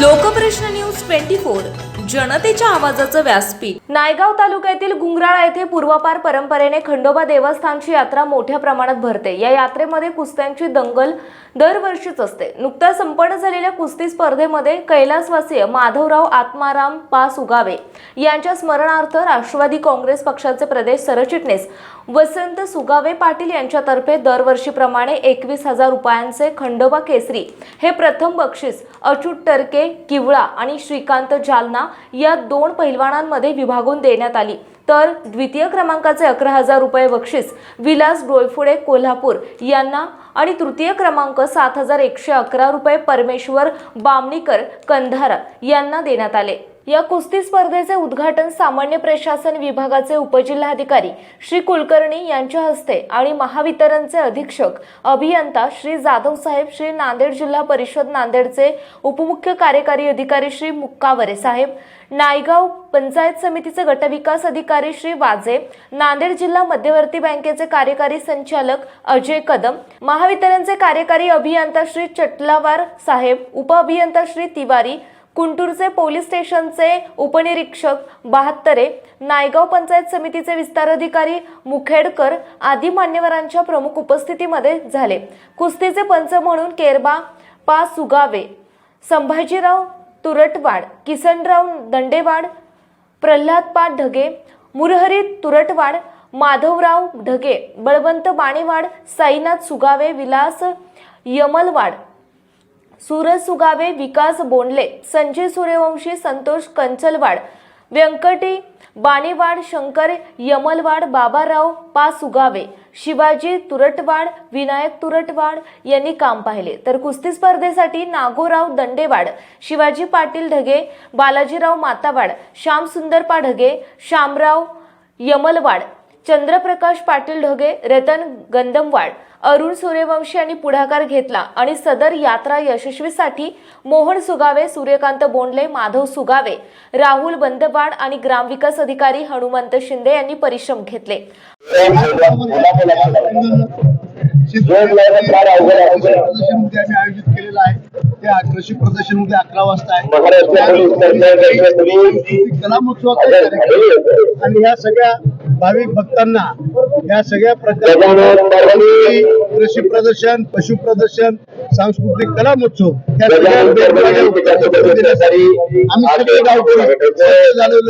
Lokprashna news twenty four जनतेच्या आवाजाचं व्यासपीठ. नायगाव तालुक्यातील गुंगराळा येथे पूर्वापार परंपरेने खंडोबा देवस्थानची यात्रा मोठ्या प्रमाणात भरते. या यात्रेमध्ये कुस्त्यांची दंगल दरवर्षीच असते. नुकत्याच संपन्न झालेल्या कुस्ती स्पर्धेमध्ये कैलासवासीय माधवराव आत्माराम पास उगावे यांच्या स्मरणार्थ राष्ट्रवादी काँग्रेस पक्षाचे प्रदेश सरचिटणीस वसंत सुगावे पाटील यांच्यातर्फे दरवर्षीप्रमाणे एकवीस हजार रुपयांचे खंडोबा केसरी हे प्रथम बक्षीस अचूट टर्के किवळा आणि श्रीकांत जालना या दोन पैलवानांमध्ये विभागून देण्यात आली. तर द्वितीय क्रमांकाचे अकरा हजार रुपये बक्षीस विलास डोळफुडे कोल्हापूर यांना आणि तृतीय क्रमांक सात हजार एकशे अकरा रुपये परमेश्वर बामणीकर कंधारा यांना देण्यात आले. या कुस्ती स्पर्धेचे उद्घाटन सामान्य प्रशासन विभागाचे उपजिल्हाधिकारी श्री कुलकर्णी यांच्या हस्ते आणि महावितरणचे अधीक्षक अभियंता श्री जाधव साहेब श्री नांदेड जिल्हा परिषद नांदेडचे उपमुख्य कार्यकारी अधिकारी श्री मुक्कावरे साहेब नायगाव पंचायत समितीचे गटविकास अधिकारी श्री वाजे नांदेड जिल्हा मध्यवर्ती बँकेचे कार्यकारी संचालक अजय कदम महावितरणचे कार्यकारी अभियंता श्री चटलावार साहेब उपअभियंता श्री तिवारी कुंटूरचे पोलीस स्टेशनचे उपनिरीक्षक बहात्तरे नायगाव पंचायत समितीचे विस्तार अधिकारी मुखेडकर आदी मान्यवरांच्या प्रमुख उपस्थितीमध्ये झाले. कुस्तीचे पंच म्हणून केरबा पा. सुगावे संभाजीराव तुरटवाड किसनराव दंडेवाड प्रल्हाद पा. ढगे मुरहरी तुरटवाड माधवराव ढगे बळवंत बाणेवाड साईनाथ सुगावे विलास यमलवाड सूरज सुगावे विकास बोंडले संजय सूर्यवंशी संतोष कंचलवाड व्यंकटी बाणेवाड शंकर यमलवाड बाबाराव पा सुगावे शिवाजी तुरटवाड विनायक तुरटवाड यांनी काम पाहिले. तर कुस्ती स्पर्धेसाठी नागोराव दंडेवाड शिवाजी पाटील ढगे बालाजीराव मातावाड श्यामसुंदरपा ढगे श्यामराव यमलवाड चंद्रप्रकाश पाटील ढगे रतन गंधमवाड अरुण सूर्यवंशी यांनी पुढाकार घेतला आणि सदर यात्रा यशस्वीसाठी मोहन सुगावे सूर्यकांत बोंडले माधव सुगावे राहुल बंदवाड आणि ग्रामविकास अधिकारी हनुमंत शिंदे यांनी परिश्रम घेतले प्रदर्शन उद्या आम्ही आयोजित केलेलं आहे त्या कृषी प्रदर्शन उद्या अकरा वाजता आहे कला. आणि ह्या सगळ्या भाविक भक्तांना या सगळ्या प्रकारचे कृषी प्रदर्शन पशु प्रदर्शन सांस्कृतिक कला महोत्सव या सगळ्या गावकरी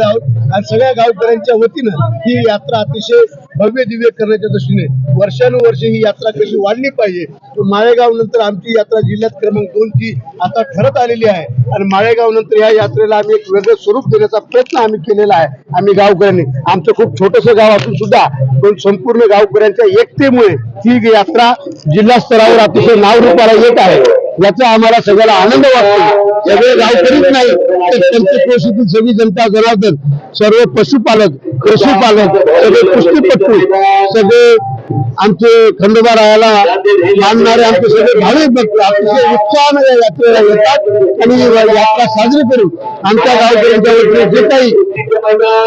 आहोत. आणि सगळ्या गावकऱ्यांच्या वतीनं ही यात्रा अतिशय भव्य दिव्य करण्याच्या दृष्टीने वर्षानुवर्षे ही यात्रा कशी वाढली पाहिजे? माळेगाव नंतर आमची यात्रा जिल्ह्यात क्रमांक दोन ची आता ठरत आलेली आहे. आणि माळेगाव नंतर या यात्रेला आम्ही एक वेगळं स्वरूप देण्याचा प्रयत्न आम्ही केलेला आहे आम्ही गावकऱ्यांनी. आमचं खूप छोटस गाव असून सुद्धा पण संपूर्ण गावकऱ्यांच्या एकतेमुळे ही यात्रा जिल्हा स्तरावर अतिशय नाव रूपाला येत आहे. याचा आम्हाला सगळ्याला आनंद वाटतो. सगळे गावकरीच नाही तर पंचक्रोशीतील सगळी जनता जनार्दन सर्व पशुपालक पशुपालक सगळे कुस्तीपट्टू सगळे आमचे खंडोबा रायाला मानणारे आमचे सगळे भाविक भक्त अतिशय उत्साहाने या यात्रेला येतात आणि ही यात्रा साजरी करून आमच्या गावकऱ्यांच्या जे काही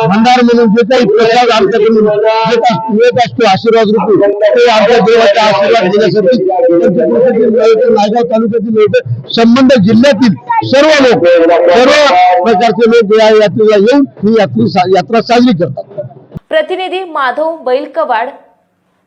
भंडार म्हणून जे काही प्रसाद आमच्याकडून जे काही मिळत असतो आशीर्वाद रूपी ते आमच्या देवाचा आशीर्वाद घेण्यासाठी नायगाव तालुक्यातील लोक संबंध जिल्ह्यातील सर्व लोक सर्व प्रकारचे लोक या यात्रेला येऊन ही यात्रा साजरी करतात. प्रतिनिधी Madhav Bailkawad